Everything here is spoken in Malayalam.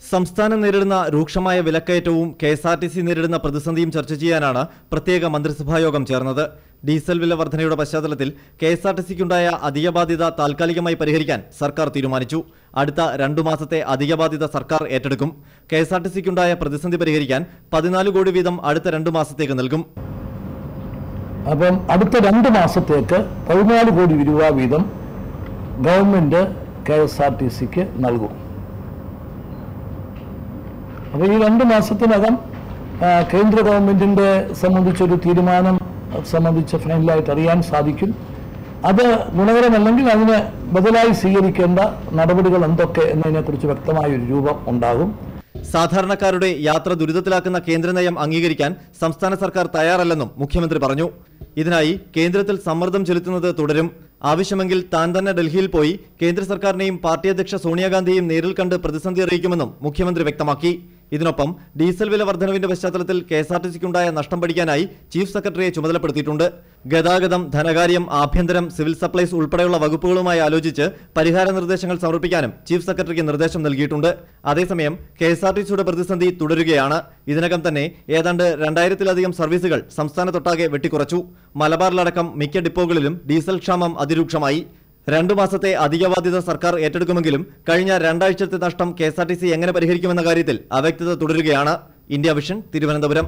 സംസ്ഥാനം നേരിടുന്ന രൂക്ഷമായ വിലക്കയറ്റവും K S R T C നേരിടുന്ന പ്രതിസന്ധിയും ചർച്ച ചെയ്യാനാണ് പ്രത്യേക മന്ത്രിസഭായോഗം ചേർന്നത്. ഡീസൽ വില വർധനയുടെ പശ്ചാത്തലത്തിൽ കെ എസ് ആർ ടി സിക്കുണ്ടായ അധിക ബാധ്യത താൽക്കാലികമായി പരിഹരിക്കാൻ സർക്കാർ തീരുമാനിച്ചു. അടുത്ത രണ്ടു മാസത്തെ അധിക ബാധ്യത സർക്കാർ ഏറ്റെടുക്കും. കെ എസ് ആർ ടി സിക്കുണ്ടായ പ്രതിസന്ധി പരിഹരിക്കാൻ പതിനാല് കോടി വീതം അടുത്ത രണ്ടു മാസത്തേക്ക് നൽകും. അപ്പം അടുത്ത രണ്ട് മാസത്തേക്ക് പതിനാല് കോടി രൂപ വീതം government K S R T സിക്ക് നൽകും. അപ്പോൾ ഈ രണ്ട് മാസത്തിനകം കേന്ദ്ര ഗവൺമെന്റിന്റെ സംബന്ധിച്ചൊരു തീരുമാനം സംബന്ധിച്ച് ഫൈനലായിട്ട് അറിയാൻ സാധിക്കും. അത് ഗുണകരമല്ലെങ്കിൽ അതിന് ബദലായി സ്വീകരിക്കേണ്ട നടപടികൾ എന്തൊക്കെ എന്നതിനെക്കുറിച്ച് വ്യക്തമായ ഒരു രൂപം ഉണ്ടാകും. സാധാരണക്കാരുടെ യാത്ര ദുരിതത്തിലാക്കുന്ന കേന്ദ്ര നയം അംഗീകരിക്കാൻ സംസ്ഥാന സർക്കാർ തയ്യാറല്ലെന്നും മുഖ്യമന്ത്രി പറഞ്ഞു. ഇതിനായി കേന്ദ്രത്തിൽ സമ്മർദ്ദം ചെലുത്തുന്നത് തുടരും. ആവശ്യമെങ്കിൽ താൻ തന്നെ ഡൽഹിയിൽ പോയി കേന്ദ്ര സർക്കാരിനെയും പാർട്ടി അധ്യക്ഷ സോണിയാഗാന്ധിയെയും നേരിൽ കണ്ട് പ്രതിസന്ധി അറിയിക്കുമെന്നും മുഖ്യമന്ത്രി വ്യക്തമാക്കി. ഇതിനൊപ്പം ഡീസൽ വില വർധനവിന്റെ പശ്ചാത്തലത്തിൽ കെ എസ് ആർ ടി സിക്കുണ്ടായ നഷ്ടം പഠിക്കാനായി ചീഫ് സെക്രട്ടറിയെ ചുമതലപ്പെടുത്തിയിട്ടുണ്ട്. ഗതാഗതം ധനകാര്യം ആഭ്യന്തരം സിവിൽ സപ്ലൈസ് ഉൾപ്പെടെയുള്ള വകുപ്പുകളുമായി ആലോചിച്ച് പരിഹാര നിർദ്ദേശങ്ങൾ സമർപ്പിക്കാനും ചീഫ് സെക്രട്ടറിക്ക് നിർദ്ദേശം നൽകിയിട്ടുണ്ട്. അതേസമയം കെ എസ് ആർ ടി സിയുടെ പ്രതിസന്ധി തുടരുകയാണ്. ഇതിനകം തന്നെ ഏതാണ്ട് രണ്ടായിരത്തിലധികം സർവീസുകൾ സംസ്ഥാനത്തൊട്ടാകെ വെട്ടിക്കുറച്ചു. മലബാറിലടക്കം മിക്ക ഡിപ്പോകളിലും ഡീസൽ ക്ഷാമം അതിരൂക്ഷമായി. രണ്ടു മാസത്തെ അധിക ബാധ്യത സർക്കാർ ഏറ്റെടുക്കുമെങ്കിലും കഴിഞ്ഞ രണ്ടാഴ്ചത്തെ നഷ്ടം കെ എങ്ങനെ പരിഹരിക്കുമെന്ന കാര്യത്തിൽ അവ്യക്തത തുടരുകയാണ്. India Vision Thiruvananthapuram.